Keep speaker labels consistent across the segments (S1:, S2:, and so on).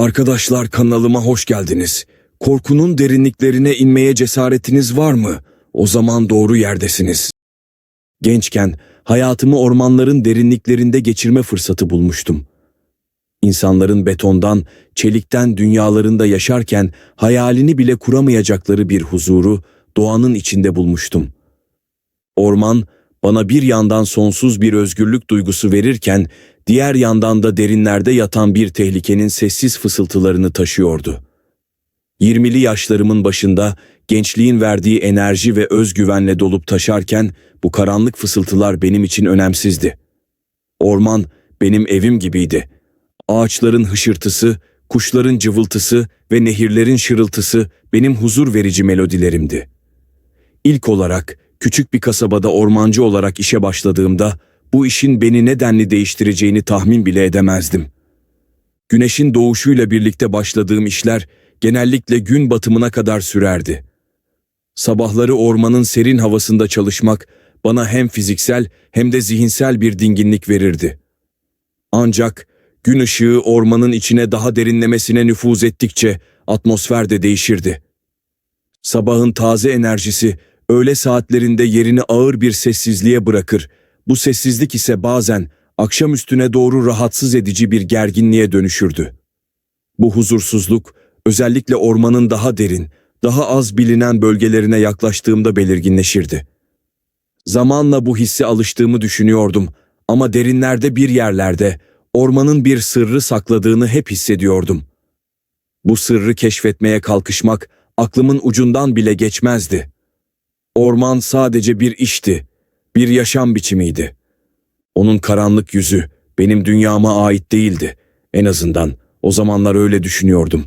S1: Arkadaşlar kanalıma hoş geldiniz. Korkunun derinliklerine inmeye cesaretiniz var mı? O zaman doğru yerdesiniz. Gençken hayatımı ormanların derinliklerinde geçirme fırsatı bulmuştum. İnsanların betondan, çelikten dünyalarında yaşarken hayalini bile kuramayacakları bir huzuru doğanın içinde bulmuştum. Orman bana bir yandan sonsuz bir özgürlük duygusu verirken diğer yandan da derinlerde yatan bir tehlikenin sessiz fısıltılarını taşıyordu. 20'li yaşlarımın başında gençliğin verdiği enerji ve özgüvenle dolup taşarken bu karanlık fısıltılar benim için önemsizdi. Orman benim evim gibiydi. Ağaçların hışırtısı, kuşların cıvıltısı ve nehirlerin şırıltısı benim huzur verici melodilerimdi. İlk olarak küçük bir kasabada ormancı olarak işe başladığımda bu işin beni nedenli değiştireceğini tahmin bile edemezdim. Güneşin doğuşuyla birlikte başladığım işler genellikle gün batımına kadar sürerdi. Sabahları ormanın serin havasında çalışmak bana hem fiziksel hem de zihinsel bir dinginlik verirdi. Ancak gün ışığı ormanın içine daha derinlemesine nüfuz ettikçe atmosfer de değişirdi. Sabahın taze enerjisi öğle saatlerinde yerini ağır bir sessizliğe bırakır. Bu sessizlik ise bazen akşam üstüne doğru rahatsız edici bir gerginliğe dönüşürdü. Bu huzursuzluk özellikle ormanın daha derin, daha az bilinen bölgelerine yaklaştığımda belirginleşirdi. Zamanla bu hisse alıştığımı düşünüyordum ama derinlerde bir yerlerde ormanın bir sırrı sakladığını hep hissediyordum. Bu sırrı keşfetmeye kalkışmak aklımın ucundan bile geçmezdi. Orman sadece bir işti, bir yaşam biçimiydi. Onun karanlık yüzü benim dünyama ait değildi. En azından o zamanlar öyle düşünüyordum.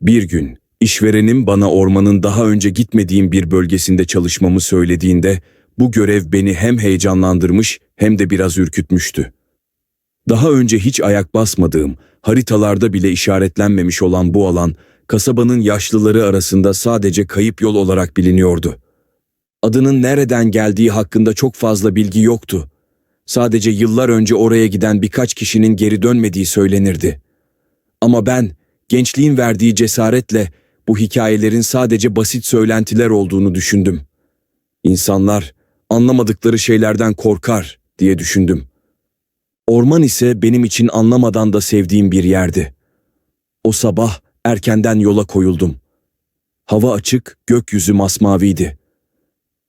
S1: Bir gün işverenim bana ormanın daha önce gitmediğim bir bölgesinde çalışmamı söylediğinde bu görev beni hem heyecanlandırmış hem de biraz ürkütmüştü. Daha önce hiç ayak basmadığım, haritalarda bile işaretlenmemiş olan bu alan, kasabanın yaşlıları arasında sadece kayıp yol olarak biliniyordu. Adının nereden geldiği hakkında çok fazla bilgi yoktu. Sadece yıllar önce oraya giden birkaç kişinin geri dönmediği söylenirdi. Ama ben, gençliğin verdiği cesaretle bu hikayelerin sadece basit söylentiler olduğunu düşündüm. İnsanlar anlamadıkları şeylerden korkar diye düşündüm. Orman ise benim için anlamadan da sevdiğim bir yerdi. O sabah erkenden yola koyuldum. Hava açık, gökyüzü masmaviydi.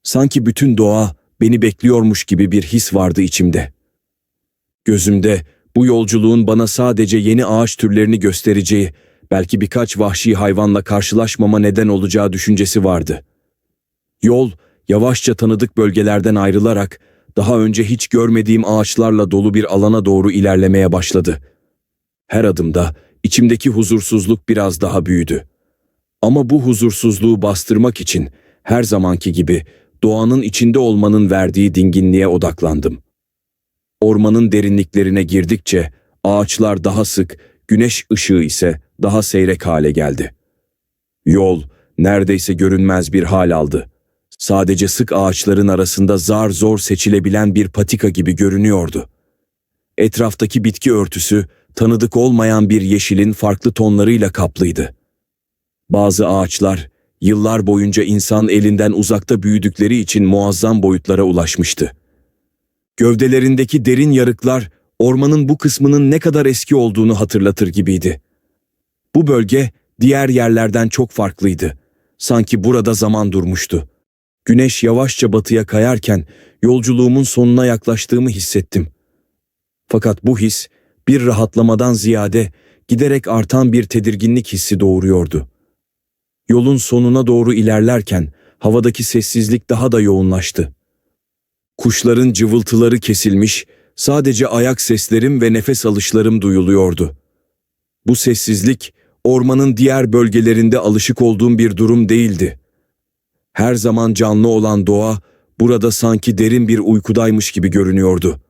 S1: Sanki bütün doğa beni bekliyormuş gibi bir his vardı içimde. Gözümde bu yolculuğun bana sadece yeni ağaç türlerini göstereceği, belki birkaç vahşi hayvanla karşılaşmama neden olacağı düşüncesi vardı. Yol yavaşça tanıdık bölgelerden ayrılarak daha önce hiç görmediğim ağaçlarla dolu bir alana doğru ilerlemeye başladı. Her adımda içimdeki huzursuzluk biraz daha büyüdü. Ama bu huzursuzluğu bastırmak için her zamanki gibi doğanın içinde olmanın verdiği dinginliğe odaklandım. Ormanın derinliklerine girdikçe ağaçlar daha sık, güneş ışığı ise daha seyrek hale geldi. Yol neredeyse görünmez bir hal aldı. Sadece sık ağaçların arasında zar zor seçilebilen bir patika gibi görünüyordu. Etraftaki bitki örtüsü tanıdık olmayan bir yeşilin farklı tonlarıyla kaplıydı. Bazı ağaçlar yıllar boyunca insan elinden uzakta büyüdükleri için muazzam boyutlara ulaşmıştı. Gövdelerindeki derin yarıklar ormanın bu kısmının ne kadar eski olduğunu hatırlatır gibiydi. Bu bölge diğer yerlerden çok farklıydı. Sanki burada zaman durmuştu. Güneş yavaşça batıya kayarken yolculuğumun sonuna yaklaştığımı hissettim. Fakat bu his bir rahatlamadan ziyade giderek artan bir tedirginlik hissi doğuruyordu. Yolun sonuna doğru ilerlerken havadaki sessizlik daha da yoğunlaştı. Kuşların cıvıltıları kesilmiş, sadece ayak seslerim ve nefes alışlarım duyuluyordu. Bu sessizlik ormanın diğer bölgelerinde alışık olduğum bir durum değildi. Her zaman canlı olan doğa burada sanki derin bir uykudaymış gibi görünüyordu.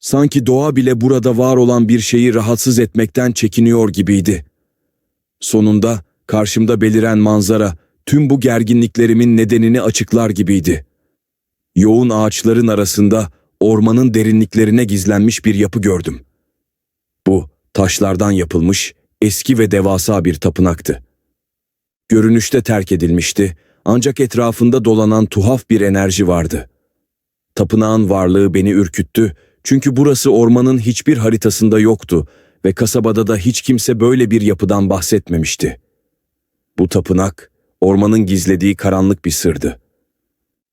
S1: Sanki doğa bile burada var olan bir şeyi rahatsız etmekten çekiniyor gibiydi. Sonunda karşımda beliren manzara tüm bu gerginliklerimin nedenini açıklar gibiydi. Yoğun ağaçların arasında ormanın derinliklerine gizlenmiş bir yapı gördüm. Bu taşlardan yapılmış eski ve devasa bir tapınaktı. Görünüşte terk edilmişti ancak etrafında dolanan tuhaf bir enerji vardı. Tapınağın varlığı beni ürküttü çünkü burası ormanın hiçbir haritasında yoktu ve kasabada da hiç kimse böyle bir yapıdan bahsetmemişti. Bu tapınak, ormanın gizlediği karanlık bir sırdı.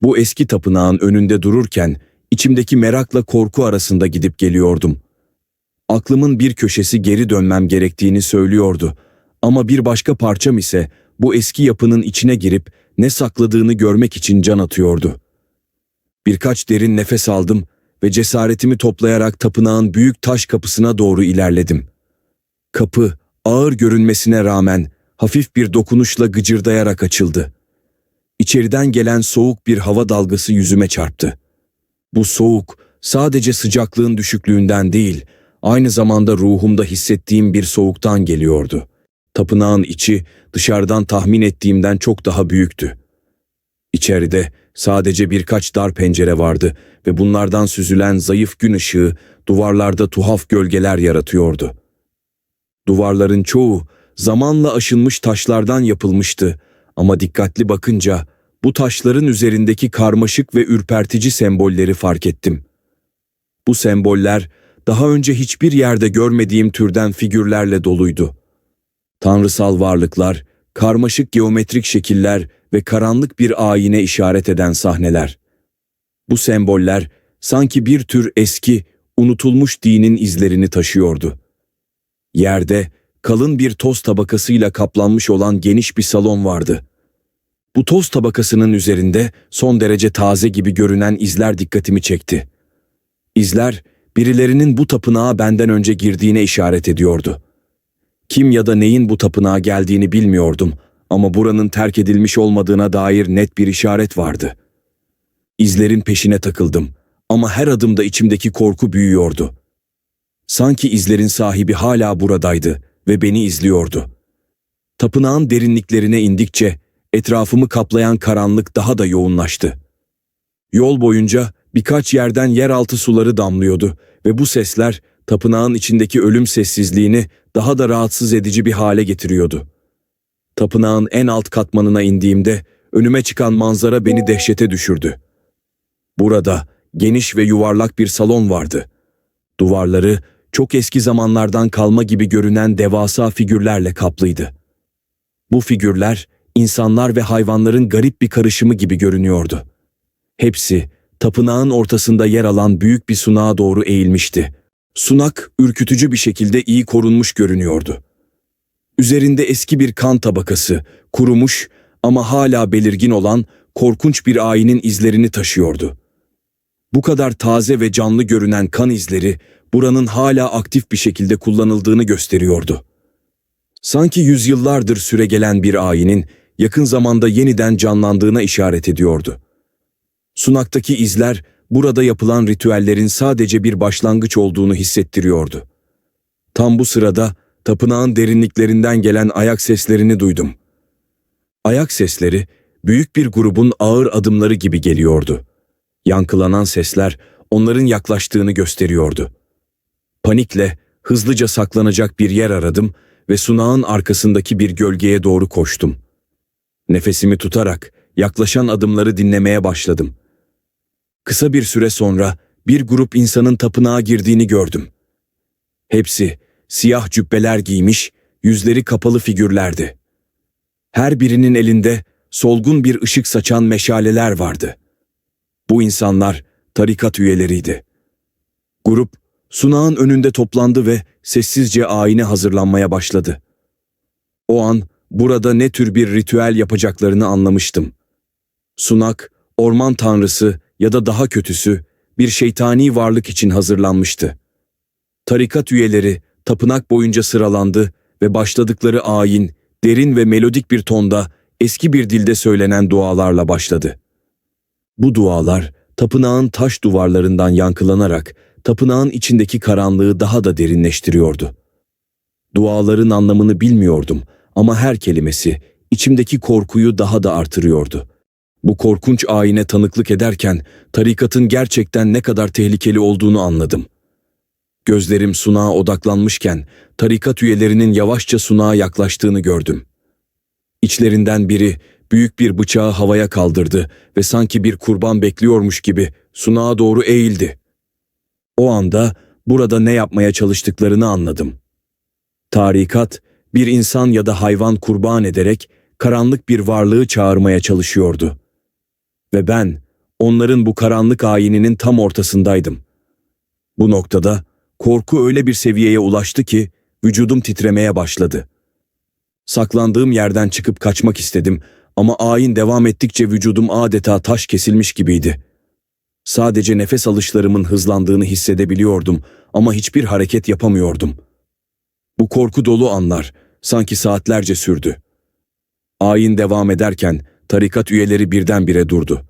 S1: Bu eski tapınağın önünde dururken içimdeki merakla korku arasında gidip geliyordum. Aklımın bir köşesi geri dönmem gerektiğini söylüyordu ama bir başka parçam ise bu eski yapının içine girip ne sakladığını görmek için can atıyordu. Birkaç derin nefes aldım ve cesaretimi toplayarak tapınağın büyük taş kapısına doğru ilerledim. Kapı ağır görünmesine rağmen hafif bir dokunuşla gıcırdayarak açıldı. İçeriden gelen soğuk bir hava dalgası yüzüme çarptı. Bu soğuk sadece sıcaklığın düşüklüğünden değil, aynı zamanda ruhumda hissettiğim bir soğuktan geliyordu. Tapınağın içi dışarıdan tahmin ettiğimden çok daha büyüktü. İçeride sadece birkaç dar pencere vardı ve bunlardan süzülen zayıf gün ışığı duvarlarda tuhaf gölgeler yaratıyordu. Duvarların çoğu zamanla aşınmış taşlardan yapılmıştı ama dikkatli bakınca bu taşların üzerindeki karmaşık ve ürpertici sembolleri fark ettim. Bu semboller daha önce hiçbir yerde görmediğim türden figürlerle doluydu. Tanrısal varlıklar, karmaşık geometrik şekiller ve karanlık bir ayine işaret eden sahneler. Bu semboller sanki bir tür eski, unutulmuş dinin izlerini taşıyordu. Yerde kalın bir toz tabakasıyla kaplanmış olan geniş bir salon vardı. Bu toz tabakasının üzerinde son derece taze gibi görünen izler dikkatimi çekti. İzler, birilerinin bu tapınağa benden önce girdiğine işaret ediyordu. Kim ya da neyin bu tapınağa geldiğini bilmiyordum ama buranın terk edilmiş olmadığına dair net bir işaret vardı. İzlerin peşine takıldım ama her adımda içimdeki korku büyüyordu. Sanki izlerin sahibi hala buradaydı ve beni izliyordu. Tapınağın derinliklerine indikçe etrafımı kaplayan karanlık daha da yoğunlaştı. Yol boyunca birkaç yerden yeraltı suları damlıyordu ve bu sesler tapınağın içindeki ölüm sessizliğini daha da rahatsız edici bir hale getiriyordu. Tapınağın en alt katmanına indiğimde önüme çıkan manzara beni dehşete düşürdü. Burada geniş ve yuvarlak bir salon vardı. Duvarları çok eski zamanlardan kalma gibi görünen devasa figürlerle kaplıydı. Bu figürler insanlar ve hayvanların garip bir karışımı gibi görünüyordu. Hepsi tapınağın ortasında yer alan büyük bir sunağa doğru eğilmişti. Sunak ürkütücü bir şekilde iyi korunmuş görünüyordu. Üzerinde eski bir kan tabakası, kurumuş ama hala belirgin olan korkunç bir ayinin izlerini taşıyordu. Bu kadar taze ve canlı görünen kan izleri buranın hala aktif bir şekilde kullanıldığını gösteriyordu. Sanki yüzyıllardır süre gelen bir ayinin yakın zamanda yeniden canlandığına işaret ediyordu. Sunaktaki izler burada yapılan ritüellerin sadece bir başlangıç olduğunu hissettiriyordu. Tam bu sırada tapınağın derinliklerinden gelen ayak seslerini duydum. Ayak sesleri büyük bir grubun ağır adımları gibi geliyordu. Yankılanan sesler onların yaklaştığını gösteriyordu. Panikle hızlıca saklanacak bir yer aradım ve sunağın arkasındaki bir gölgeye doğru koştum. Nefesimi tutarak yaklaşan adımları dinlemeye başladım. Kısa bir süre sonra bir grup insanın tapınağa girdiğini gördüm. Hepsi siyah cübbeler giymiş, yüzleri kapalı figürlerdi. Her birinin elinde solgun bir ışık saçan meşaleler vardı. Bu insanlar tarikat üyeleriydi. Grup sunağın önünde toplandı ve sessizce ayine hazırlanmaya başladı. O an burada ne tür bir ritüel yapacaklarını anlamıştım. Sunak, orman tanrısı ya da daha kötüsü bir şeytani varlık için hazırlanmıştı. Tarikat üyeleri tapınak boyunca sıralandı ve başladıkları ayin, derin ve melodik bir tonda eski bir dilde söylenen dualarla başladı. Bu dualar tapınağın taş duvarlarından yankılanarak tapınağın içindeki karanlığı daha da derinleştiriyordu. Duaların anlamını bilmiyordum ama her kelimesi içimdeki korkuyu daha da artırıyordu. Bu korkunç ayine tanıklık ederken tarikatın gerçekten ne kadar tehlikeli olduğunu anladım. Gözlerim sunağa odaklanmışken tarikat üyelerinin yavaşça sunağa yaklaştığını gördüm. İçlerinden biri büyük bir bıçağı havaya kaldırdı ve sanki bir kurban bekliyormuş gibi sunağa doğru eğildi. O anda burada ne yapmaya çalıştıklarını anladım. Tarikat, bir insan ya da hayvan kurban ederek karanlık bir varlığı çağırmaya çalışıyordu. Ve ben onların bu karanlık ayininin tam ortasındaydım. Bu noktada korku öyle bir seviyeye ulaştı ki vücudum titremeye başladı. Saklandığım yerden çıkıp kaçmak istedim ama ayin devam ettikçe vücudum adeta taş kesilmiş gibiydi. Sadece nefes alışlarımın hızlandığını hissedebiliyordum ama hiçbir hareket yapamıyordum. Bu korku dolu anlar sanki saatlerce sürdü. Ayin devam ederken tarikat üyeleri birdenbire durdu.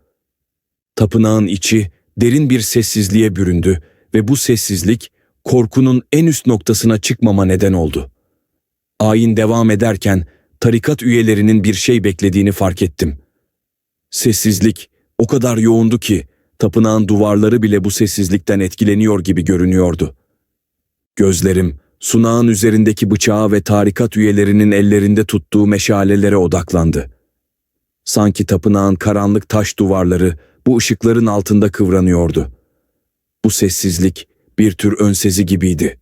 S1: Tapınağın içi derin bir sessizliğe büründü ve bu sessizlik korkunun en üst noktasına çıkmama neden oldu. Ayin devam ederken tarikat üyelerinin bir şey beklediğini fark ettim. Sessizlik o kadar yoğundu ki tapınağın duvarları bile bu sessizlikten etkileniyor gibi görünüyordu. Gözlerim sunağın üzerindeki bıçağa ve tarikat üyelerinin ellerinde tuttuğu meşalelere odaklandı. Sanki tapınağın karanlık taş duvarları bu ışıkların altında kıvranıyordu. Bu sessizlik bir tür önsezi gibiydi.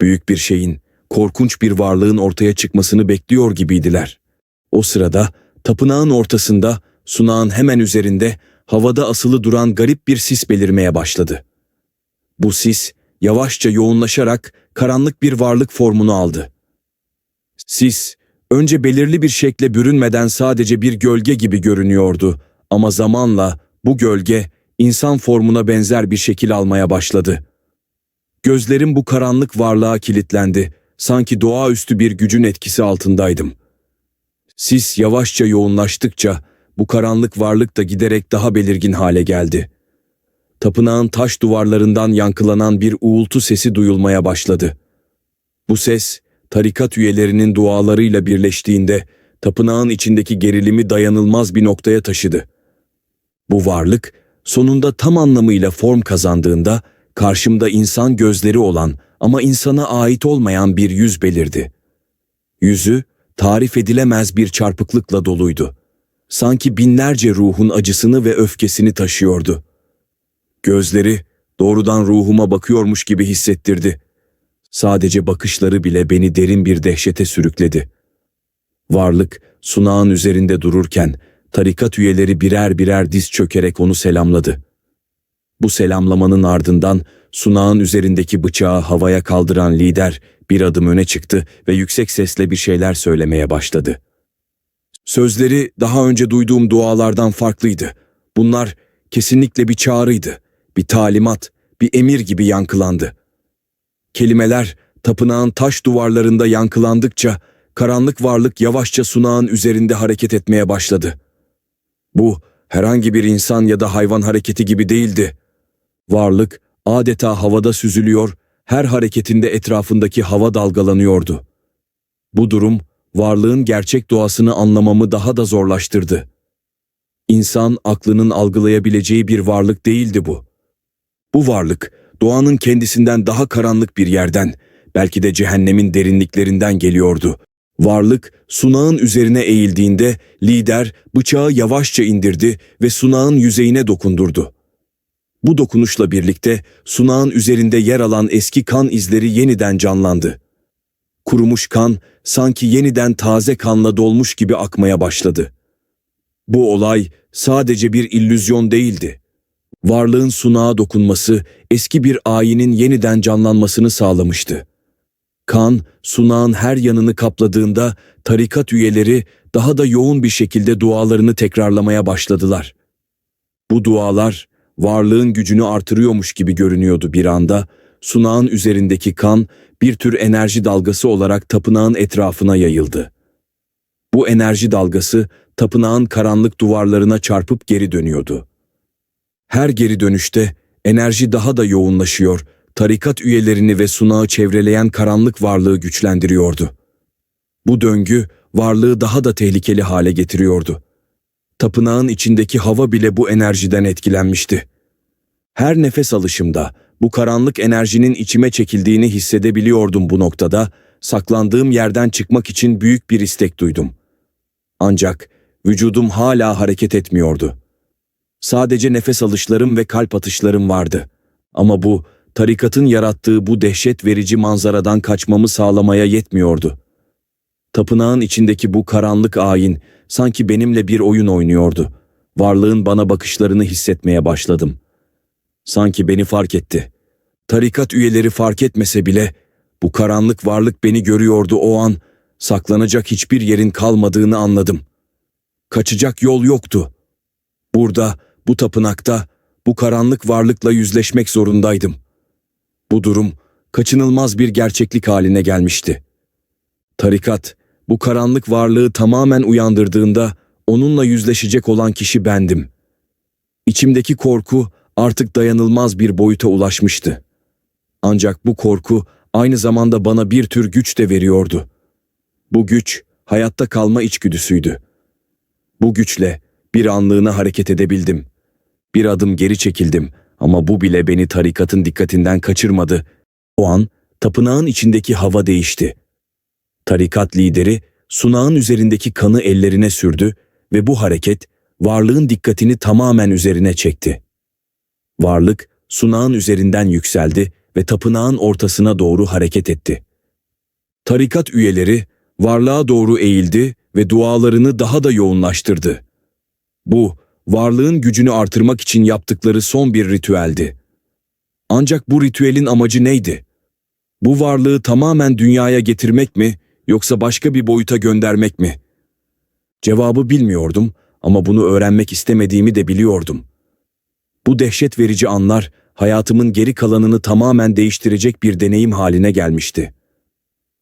S1: Büyük bir şeyin, korkunç bir varlığın ortaya çıkmasını bekliyor gibiydiler. O sırada tapınağın ortasında, sunağın hemen üzerinde havada asılı duran garip bir sis belirmeye başladı. Bu sis yavaşça yoğunlaşarak karanlık bir varlık formunu aldı. Sis önce belirli bir şekle bürünmeden sadece bir gölge gibi görünüyordu ama zamanla bu gölge insan formuna benzer bir şekil almaya başladı. Gözlerim bu karanlık varlığa kilitlendi. Sanki doğaüstü bir gücün etkisi altındaydım. Sis yavaşça yoğunlaştıkça bu karanlık varlık da giderek daha belirgin hale geldi. Tapınağın taş duvarlarından yankılanan bir uğultu sesi duyulmaya başladı. Bu ses, tarikat üyelerinin dualarıyla birleştiğinde tapınağın içindeki gerilimi dayanılmaz bir noktaya taşıdı. Bu varlık sonunda tam anlamıyla form kazandığında karşımda insan gözleri olan ama insana ait olmayan bir yüz belirdi. Yüzü tarif edilemez bir çarpıklıkla doluydu. Sanki binlerce ruhun acısını ve öfkesini taşıyordu. Gözleri doğrudan ruhuma bakıyormuş gibi hissettirdi. Sadece bakışları bile beni derin bir dehşete sürükledi. Varlık sunağın üzerinde dururken tarikat üyeleri birer birer diz çökerek onu selamladı. Bu selamlamanın ardından sunağın üzerindeki bıçağı havaya kaldıran lider bir adım öne çıktı ve yüksek sesle bir şeyler söylemeye başladı. Sözleri daha önce duyduğum dualardan farklıydı. Bunlar kesinlikle bir çağrıydı, bir talimat, bir emir gibi yankılandı. Kelimeler tapınağın taş duvarlarında yankılandıkça karanlık varlık yavaşça sunağın üzerinde hareket etmeye başladı. Bu herhangi bir insan ya da hayvan hareketi gibi değildi. Varlık adeta havada süzülüyor, her hareketinde etrafındaki hava dalgalanıyordu. Bu durum varlığın gerçek doğasını anlamamı daha da zorlaştırdı. İnsan aklının algılayabileceği bir varlık değildi bu. Bu varlık doğanın kendisinden daha karanlık bir yerden, belki de cehennemin derinliklerinden geliyordu. Varlık sunağın üzerine eğildiğinde lider bıçağı yavaşça indirdi ve sunağın yüzeyine dokundurdu. Bu dokunuşla birlikte sunağın üzerinde yer alan eski kan izleri yeniden canlandı. Kurumuş kan sanki yeniden taze kanla dolmuş gibi akmaya başladı. Bu olay sadece bir illüzyon değildi. Varlığın sunağa dokunması eski bir ayinin yeniden canlanmasını sağlamıştı. Kan, sunağın her yanını kapladığında tarikat üyeleri daha da yoğun bir şekilde dualarını tekrarlamaya başladılar. Bu dualar varlığın gücünü artırıyormuş gibi görünüyordu bir anda. Sunağın üzerindeki kan bir tür enerji dalgası olarak tapınağın etrafına yayıldı. Bu enerji dalgası tapınağın karanlık duvarlarına çarpıp geri dönüyordu. Her geri dönüşte enerji daha da yoğunlaşıyor, tarikat üyelerini ve sunağı çevreleyen karanlık varlığı güçlendiriyordu. Bu döngü varlığı daha da tehlikeli hale getiriyordu. Tapınağın içindeki hava bile bu enerjiden etkilenmişti. Her nefes alışımda Bu karanlık enerjinin içime çekildiğini hissedebiliyordum bu noktada. Saklandığım yerden çıkmak için büyük bir istek duydum. Ancak vücudum hala hareket etmiyordu. Sadece nefes alışlarım ve kalp atışlarım vardı. Ama bu tarikatın yarattığı bu dehşet verici manzaradan kaçmamı sağlamaya yetmiyordu. Tapınağın içindeki bu karanlık ayin sanki benimle bir oyun oynuyordu. Varlığın bana bakışlarını hissetmeye başladım. Sanki beni fark etti. Tarikat üyeleri fark etmese bile bu karanlık varlık beni görüyordu o an. Saklanacak hiçbir yerin kalmadığını anladım. Kaçacak yol yoktu. Burada, bu tapınakta, bu karanlık varlıkla yüzleşmek zorundaydım. Bu durum kaçınılmaz bir gerçeklik haline gelmişti. Tarikat, bu karanlık varlığı tamamen uyandırdığında onunla yüzleşecek olan kişi bendim. İçimdeki korku artık dayanılmaz bir boyuta ulaşmıştı. Ancak bu korku aynı zamanda bana bir tür güç de veriyordu. Bu güç hayatta kalma içgüdüsüydü. Bu güçle bir anlığına hareket edebildim. Bir adım geri çekildim ama bu bile beni tarikatın dikkatinden kaçırmadı. O an tapınağın içindeki hava değişti. Tarikat lideri sunağın üzerindeki kanı ellerine sürdü ve bu hareket varlığın dikkatini tamamen üzerine çekti. Varlık sunağın üzerinden yükseldi ve tapınağın ortasına doğru hareket etti. Tarikat üyeleri varlığa doğru eğildi ve dualarını daha da yoğunlaştırdı. Bu, varlığın gücünü artırmak için yaptıkları son bir ritüeldi. Ancak bu ritüelin amacı neydi? Bu varlığı tamamen dünyaya getirmek mi yoksa başka bir boyuta göndermek mi? Cevabı bilmiyordum ama bunu öğrenmek istemediğimi de biliyordum. Bu dehşet verici anlar hayatımın geri kalanını tamamen değiştirecek bir deneyim haline gelmişti.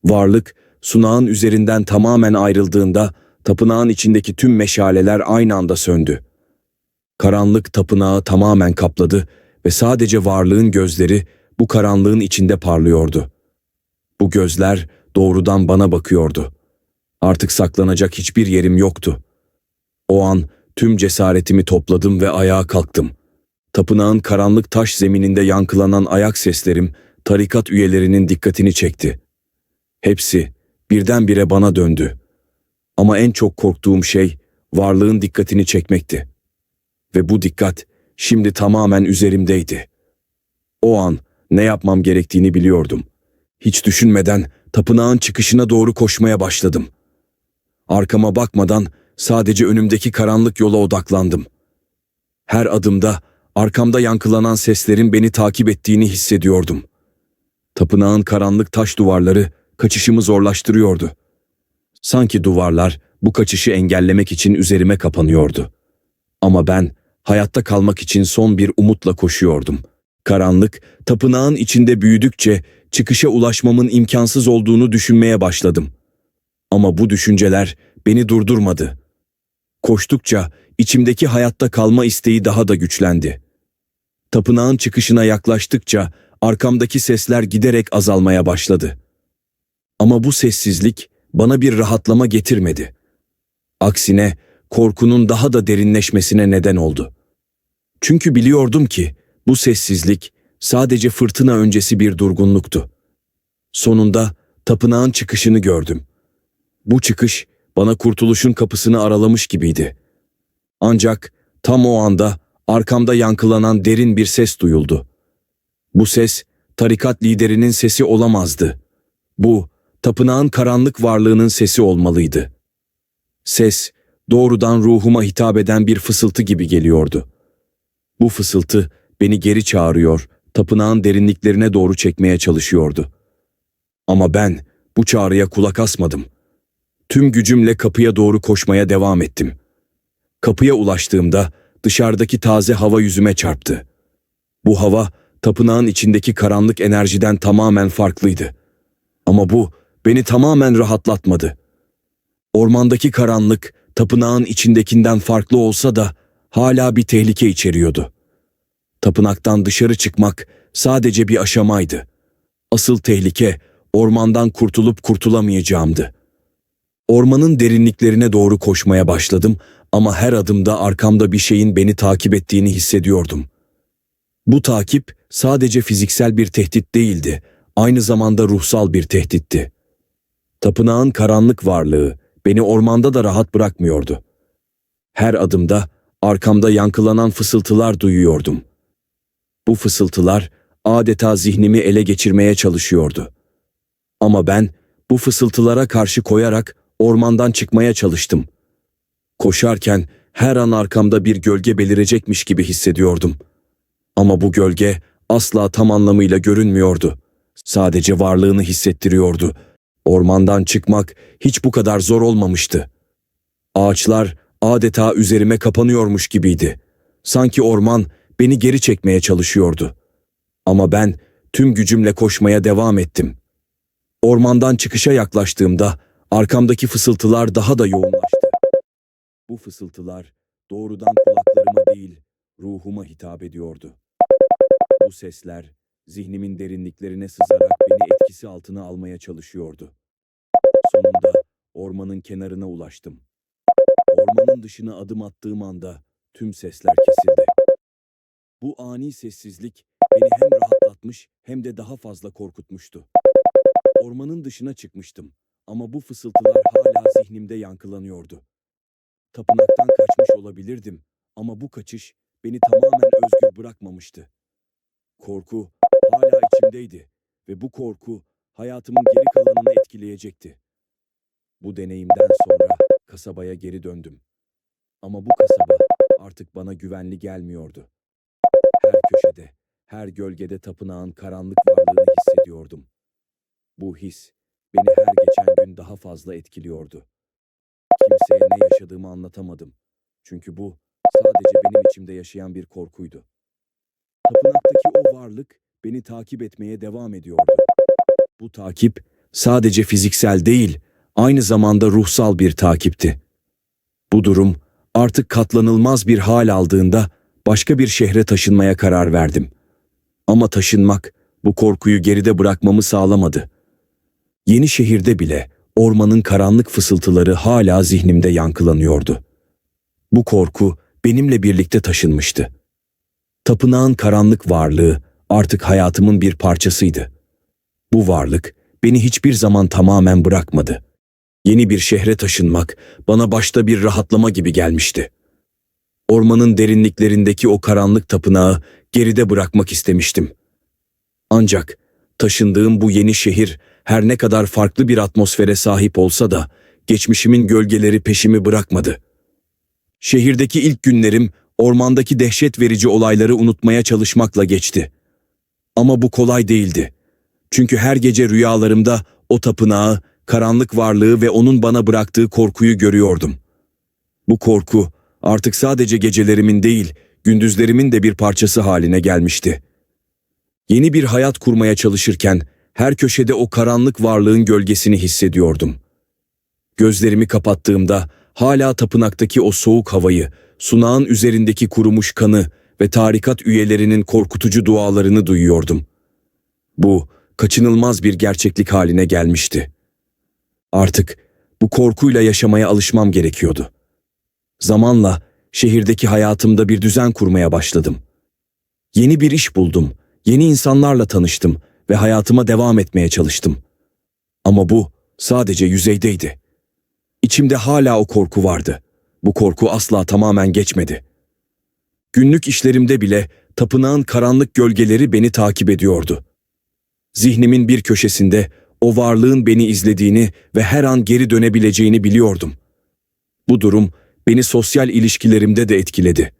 S1: Varlık, sunağın üzerinden tamamen ayrıldığında tapınağın içindeki tüm meşaleler aynı anda söndü. Karanlık tapınağı tamamen kapladı ve sadece varlığın gözleri bu karanlığın içinde parlıyordu. Bu gözler doğrudan bana bakıyordu. Artık saklanacak hiçbir yerim yoktu. O an tüm cesaretimi topladım ve ayağa kalktım. Tapınağın karanlık taş zemininde yankılanan ayak seslerim tarikat üyelerinin dikkatini çekti. Hepsi birdenbire bana döndü. Ama en çok korktuğum şey varlığın dikkatini çekmekti. Ve bu dikkat şimdi tamamen üzerimdeydi. O an ne yapmam gerektiğini biliyordum. Hiç düşünmeden tapınağın çıkışına doğru koşmaya başladım. Arkama bakmadan sadece önümdeki karanlık yola odaklandım. Her adımda arkamda yankılanan seslerin beni takip ettiğini hissediyordum. Tapınağın karanlık taş duvarları kaçışımı zorlaştırıyordu. Sanki duvarlar bu kaçışı engellemek için üzerime kapanıyordu. Ama ben hayatta kalmak için son bir umutla koşuyordum. Karanlık, tapınağın içinde büyüdükçe çıkışa ulaşmamın imkansız olduğunu düşünmeye başladım. Ama bu düşünceler beni durdurmadı. Koştukça içimdeki hayatta kalma isteği daha da güçlendi. Tapınağın çıkışına yaklaştıkça arkamdaki sesler giderek azalmaya başladı. Ama bu sessizlik bana bir rahatlama getirmedi. Aksine korkunun daha da derinleşmesine neden oldu. Çünkü biliyordum ki bu sessizlik sadece fırtına öncesi bir durgunluktu. Sonunda tapınağın çıkışını gördüm. Bu çıkış bana kurtuluşun kapısını aralamış gibiydi. Ancak tam o anda arkamda yankılanan derin bir ses duyuldu. Bu ses tarikat liderinin sesi olamazdı. Bu tapınağın karanlık varlığının sesi olmalıydı. Ses doğrudan ruhuma hitap eden bir fısıltı gibi geliyordu. Bu fısıltı beni geri çağırıyor, tapınağın derinliklerine doğru çekmeye çalışıyordu. Ama ben bu çağrıya kulak asmadım. Tüm gücümle kapıya doğru koşmaya devam ettim. Kapıya ulaştığımda dışarıdaki taze hava yüzüme çarptı. Bu hava tapınağın içindeki karanlık enerjiden tamamen farklıydı. Ama bu beni tamamen rahatlatmadı. Ormandaki karanlık tapınağın içindekinden farklı olsa da hala bir tehlike içeriyordu. Tapınaktan dışarı çıkmak sadece bir aşamaydı. Asıl tehlike ormandan kurtulup kurtulamayacağımdı. Ormanın derinliklerine doğru koşmaya başladım ama her adımda arkamda bir şeyin beni takip ettiğini hissediyordum. Bu takip sadece fiziksel bir tehdit değildi, aynı zamanda ruhsal bir tehditti. Tapınağın karanlık varlığı beni ormanda da rahat bırakmıyordu. Her adımda arkamda yankılanan fısıltılar duyuyordum. Bu fısıltılar adeta zihnimi ele geçirmeye çalışıyordu. Ama ben bu fısıltılara karşı koyarak ormandan çıkmaya çalıştım. Koşarken her an arkamda bir gölge belirecekmiş gibi hissediyordum. Ama bu gölge asla tam anlamıyla görünmüyordu. Sadece varlığını hissettiriyordu. Ormandan çıkmak hiç bu kadar zor olmamıştı. Ağaçlar adeta üzerime kapanıyormuş gibiydi. Sanki orman beni geri çekmeye çalışıyordu. Ama ben tüm gücümle koşmaya devam ettim. Ormandan çıkışa yaklaştığımda arkamdaki fısıltılar daha da yoğunlaştı. Bu fısıltılar doğrudan kulaklarıma değil, ruhuma hitap ediyordu. Bu sesler zihnimin derinliklerine sızarak beni etkisi altına almaya çalışıyordu. Sonunda ormanın kenarına ulaştım. Ormanın dışına adım attığım anda tüm sesler kesildi. Bu ani sessizlik beni hem rahatlatmış hem de daha fazla korkutmuştu. Ormanın dışına çıkmıştım ama bu fısıltılar hala zihnimde yankılanıyordu. Tapınaktan kaçmış olabilirdim ama bu kaçış beni tamamen özgür bırakmamıştı. Korku hala içimdeydi ve bu korku hayatımın geri kalanını etkileyecekti. Bu deneyimden sonra kasabaya geri döndüm. Ama bu kasaba artık bana güvenli gelmiyordu. Her köşede, her gölgede tapınağın karanlık varlığını hissediyordum. Bu his beni her geçen gün daha fazla etkiliyordu. Kimseye ne yaşadığımı anlatamadım. Çünkü bu sadece benim içimde yaşayan bir korkuydu. Tapınaktaki o varlık beni takip etmeye devam ediyordu. Bu takip sadece fiziksel değil, aynı zamanda ruhsal bir takipti. Bu durum artık katlanılmaz bir hal aldığında başka bir şehre taşınmaya karar verdim. Ama taşınmak bu korkuyu geride bırakmamı sağlamadı. Yeni şehirde bile ormanın karanlık fısıltıları hala zihnimde yankılanıyordu. Bu korku benimle birlikte taşınmıştı. Tapınağın karanlık varlığı artık hayatımın bir parçasıydı. Bu varlık beni hiçbir zaman tamamen bırakmadı. Yeni bir şehre taşınmak bana başta bir rahatlama gibi gelmişti. Ormanın derinliklerindeki o karanlık tapınağı geride bırakmak istemiştim. Ancak taşındığım bu yeni şehir her ne kadar farklı bir atmosfere sahip olsa da geçmişimin gölgeleri peşimi bırakmadı. Şehirdeki ilk günlerim ormandaki dehşet verici olayları unutmaya çalışmakla geçti. Ama bu kolay değildi. Çünkü her gece rüyalarımda o tapınağı, karanlık varlığı ve onun bana bıraktığı korkuyu görüyordum. Bu korku artık sadece gecelerimin değil, gündüzlerimin de bir parçası haline gelmişti. Yeni bir hayat kurmaya çalışırken her köşede o karanlık varlığın gölgesini hissediyordum. Gözlerimi kapattığımda hala tapınaktaki o soğuk havayı, sunağın üzerindeki kurumuş kanı ve tarikat üyelerinin korkutucu dualarını duyuyordum. Bu kaçınılmaz bir gerçeklik haline gelmişti. Artık bu korkuyla yaşamaya alışmam gerekiyordu. Zamanla şehirdeki hayatımda bir düzen kurmaya başladım. Yeni bir iş buldum, yeni insanlarla tanıştım ve hayatıma devam etmeye çalıştım. Ama bu sadece yüzeydeydi. İçimde hala o korku vardı. Bu korku asla tamamen geçmedi. Günlük işlerimde bile tapınağın karanlık gölgeleri beni takip ediyordu. Zihnimin bir köşesinde o varlığın beni izlediğini ve her an geri dönebileceğini biliyordum. Bu durum beni sosyal ilişkilerimde de etkiledi.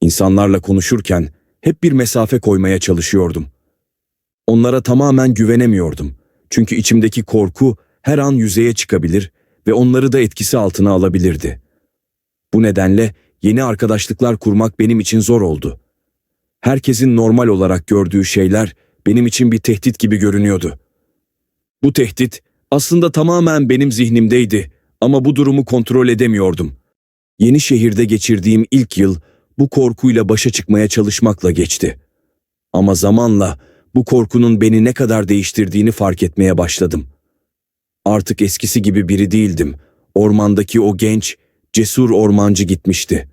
S1: İnsanlarla konuşurken hep bir mesafe koymaya çalışıyordum. Onlara tamamen güvenemiyordum. Çünkü içimdeki korku her an yüzeye çıkabilir ve onları da etkisi altına alabilirdi. Bu nedenle yeni arkadaşlıklar kurmak benim için zor oldu. Herkesin normal olarak gördüğü şeyler benim için bir tehdit gibi görünüyordu. Bu tehdit aslında tamamen benim zihnimdeydi ama bu durumu kontrol edemiyordum. Yeni şehirde geçirdiğim ilk yıl bu korkuyla başa çıkmaya çalışmakla geçti. Ama zamanla bu korkunun beni ne kadar değiştirdiğini fark etmeye başladım. Artık eskisi gibi biri değildim. Ormandaki o genç, cesur ormancı gitmişti.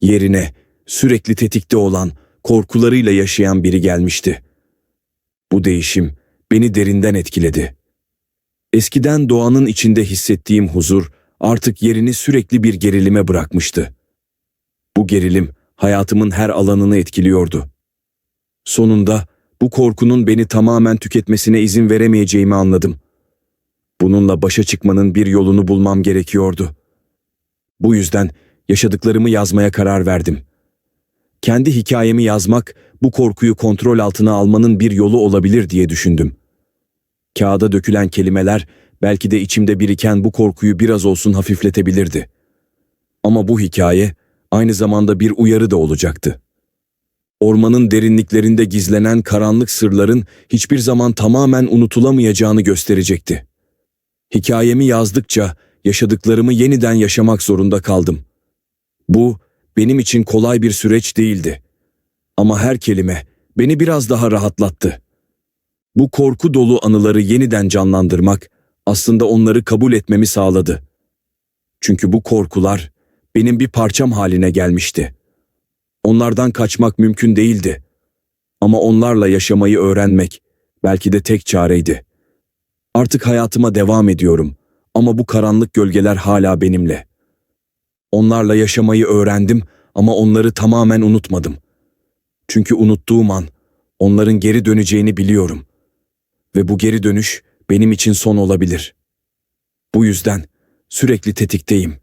S1: Yerine sürekli tetikte olan, korkularıyla yaşayan biri gelmişti. Bu değişim beni derinden etkiledi. Eskiden doğanın içinde hissettiğim huzur artık yerini sürekli bir gerilime bırakmıştı. Bu gerilim hayatımın her alanını etkiliyordu. Sonunda bu korkunun beni tamamen tüketmesine izin veremeyeceğimi anladım. Bununla başa çıkmanın bir yolunu bulmam gerekiyordu. Bu yüzden yaşadıklarımı yazmaya karar verdim. Kendi hikayemi yazmak bu korkuyu kontrol altına almanın bir yolu olabilir diye düşündüm. Kağıda dökülen kelimeler belki de içimde biriken bu korkuyu biraz olsun hafifletebilirdi. Ama bu hikaye aynı zamanda bir uyarı da olacaktı. Ormanın derinliklerinde gizlenen karanlık sırların hiçbir zaman tamamen unutulamayacağını gösterecekti. Hikayemi yazdıkça yaşadıklarımı yeniden yaşamak zorunda kaldım. Bu benim için kolay bir süreç değildi. Ama her kelime beni biraz daha rahatlattı. Bu korku dolu anıları yeniden canlandırmak aslında onları kabul etmemi sağladı. Çünkü bu korkular benim bir parçam haline gelmişti. Onlardan kaçmak mümkün değildi. Ama onlarla yaşamayı öğrenmek belki de tek çareydi. Artık hayatıma devam ediyorum ama bu karanlık gölgeler hala benimle. Onlarla yaşamayı öğrendim ama onları tamamen unutmadım. Çünkü unuttuğum an onların geri döneceğini biliyorum. Ve bu geri dönüş benim için son olabilir. Bu yüzden sürekli tetikteyim.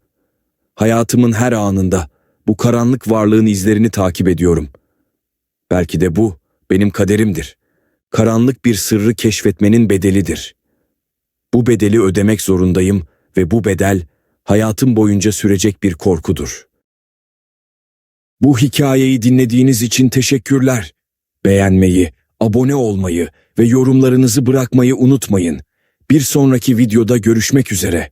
S1: Hayatımın her anında bu karanlık varlığın izlerini takip ediyorum. Belki de bu benim kaderimdir. Karanlık bir sırrı keşfetmenin bedelidir. Bu bedeli ödemek zorundayım ve bu bedel hayatım boyunca sürecek bir korkudur. Bu hikayeyi dinlediğiniz için teşekkürler. Beğenmeyi, abone olmayı ve yorumlarınızı bırakmayı unutmayın. Bir sonraki videoda görüşmek üzere.